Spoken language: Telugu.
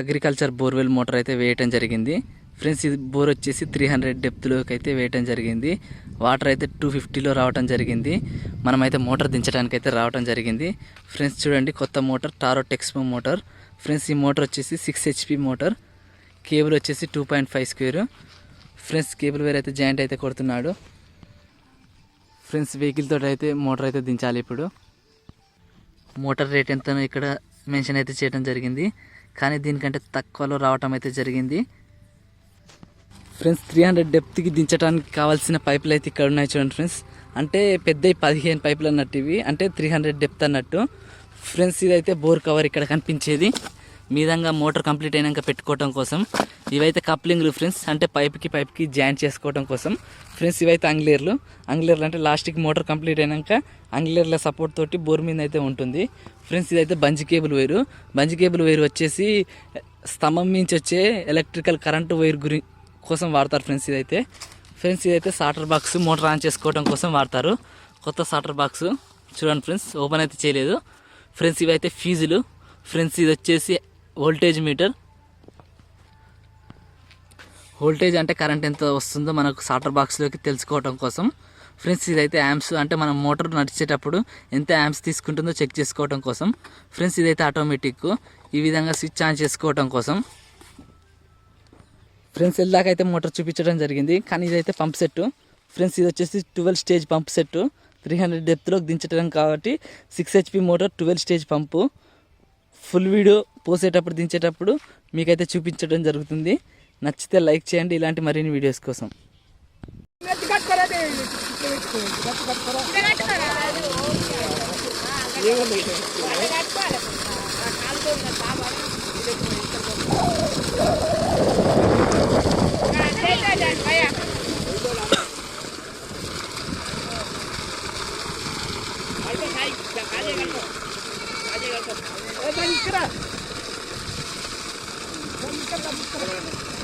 అగ్రికల్చర్ బోర్వెల్ మోటార్ అయితే వేయటం జరిగింది. ఫ్రెండ్స్ ఇది బోర్ వచ్చేసి త్రీ హండ్రెడ్ డెప్త్లోకి అయితే వేయటం జరిగింది. వాటర్ అయితే టూ ఫిఫ్టీలో రావటం జరిగింది. మనమైతే మోటార్ దించడానికి అయితే రావటం జరిగింది. ఫ్రెండ్స్ చూడండి కొత్త motor Taro Texmo motor. Friends ఈ మోటార్ వచ్చేసి సిక్స్ హెచ్పి మోటార్. కేబుల్ వచ్చేసి two point five square friends cable wire అయితే జాయింట్ అయితే కొడుతున్నాడు. ఫ్రెండ్స్ వెహికల్ అయితే మోటార్ అయితే దించాలి ఇప్పుడు. మోటార్ రేట్ ఎంతనో ఇక్కడ మెన్షన్ అయితే చేయడం జరిగింది. కానీ దీనికంటే తక్కువలో రావటం అయితే జరిగింది. ఫ్రెండ్స్ త్రీ హండ్రెడ్ డెప్త్కి దించడానికి కావాల్సిన పైపులు అయితే ఇక్కడ ఉన్నాయి చూడండి ఫ్రెండ్స్. అంటే పెద్ద పదిహేను పైపులు అన్నట్టు ఇవి. అంటే త్రీ హండ్రెడ్ డెప్త్ అన్నట్టు. ఫ్రెండ్స్ ఇదైతే బోర్ కవర్ ఇక్కడ కనిపించేది. మీదంగా మోటార్ కంప్లీట్ అయినాక పెట్టుకోవటం కోసం ఇవైతే కప్లింగ్లు ఫ్రెండ్స్ అంటే పైప్కి పైప్కి జాయింట్ చేసుకోవడం కోసం. ఫ్రెండ్స్ ఇవైతే అంగ్లేర్లు. అంగ్లేర్లు అంటే లాస్ట్కి మోటార్ కంప్లీట్ అయినాక అంగ్లేర్ల సపోర్ట్ తోటి బోర్ మీద అయితే ఉంటుంది. ఫ్రెండ్స్ ఇదైతే బంజి కేబుల్ వైరు. బంజి కేబుల్ వైరు వచ్చేసి స్తంభం నుంచి వచ్చే ఎలక్ట్రికల్ కరెంటు వైర్ గురి కోసం వాడతారు ఫ్రెండ్స్ ఇదైతే. ఫ్రెండ్స్ ఇదైతే సాటర్ బాక్స్ మోటార్ ఆన్ చేసుకోవడం కోసం వాడతారు. కొత్త సాటర్ బాక్స్ చూడండి ఫ్రెండ్స్ ఓపెన్ అయితే చేయలేదు. ఫ్రెండ్స్ ఇవైతే ఫీజులు ఫ్రెండ్స్ ఇది వచ్చేసి వోల్టేజ్ మీటర్. వోల్టేజ్ అంటే కరెంట్ ఎంత వస్తుందో మనకు సాటర్ బాక్స్లోకి తెలుసుకోవటం కోసం. ఫ్రెండ్స్ ఇదైతే యాంప్స్ అంటే మనం మోటార్ నడిచేటప్పుడు ఎంత యాంప్స్ తీసుకుంటుందో చెక్ చేసుకోవటం కోసం. ఫ్రెండ్స్ ఇదైతే ఆటోమేటిక్. ఈ విధంగా స్విచ్ ఆన్ చేసుకోవటం కోసం. ఫ్రెండ్స్ వెళ్ళాక మోటార్ చూపించడం జరిగింది. కానీ ఇదైతే పంప్ సెట్ ఫ్రెండ్స్ ఇది వచ్చేసి twelve stage pump set three hundred డెప్త్లోకి దించడం కాబట్టి six HP motor twelve stage pump. Full video పోసేటప్పుడు దించేటప్పుడు మీకైతే చూపించడం జరుగుతుంది. నచ్చితే లైక్ చేయండి. ఇలాంటి మరిన్ని వీడియోస్ కోసం. నెత్తి కట్టుకోలేదు నెత్తి కట్టుకోరా ఏముంది ఇక్కడ ఇక్కడ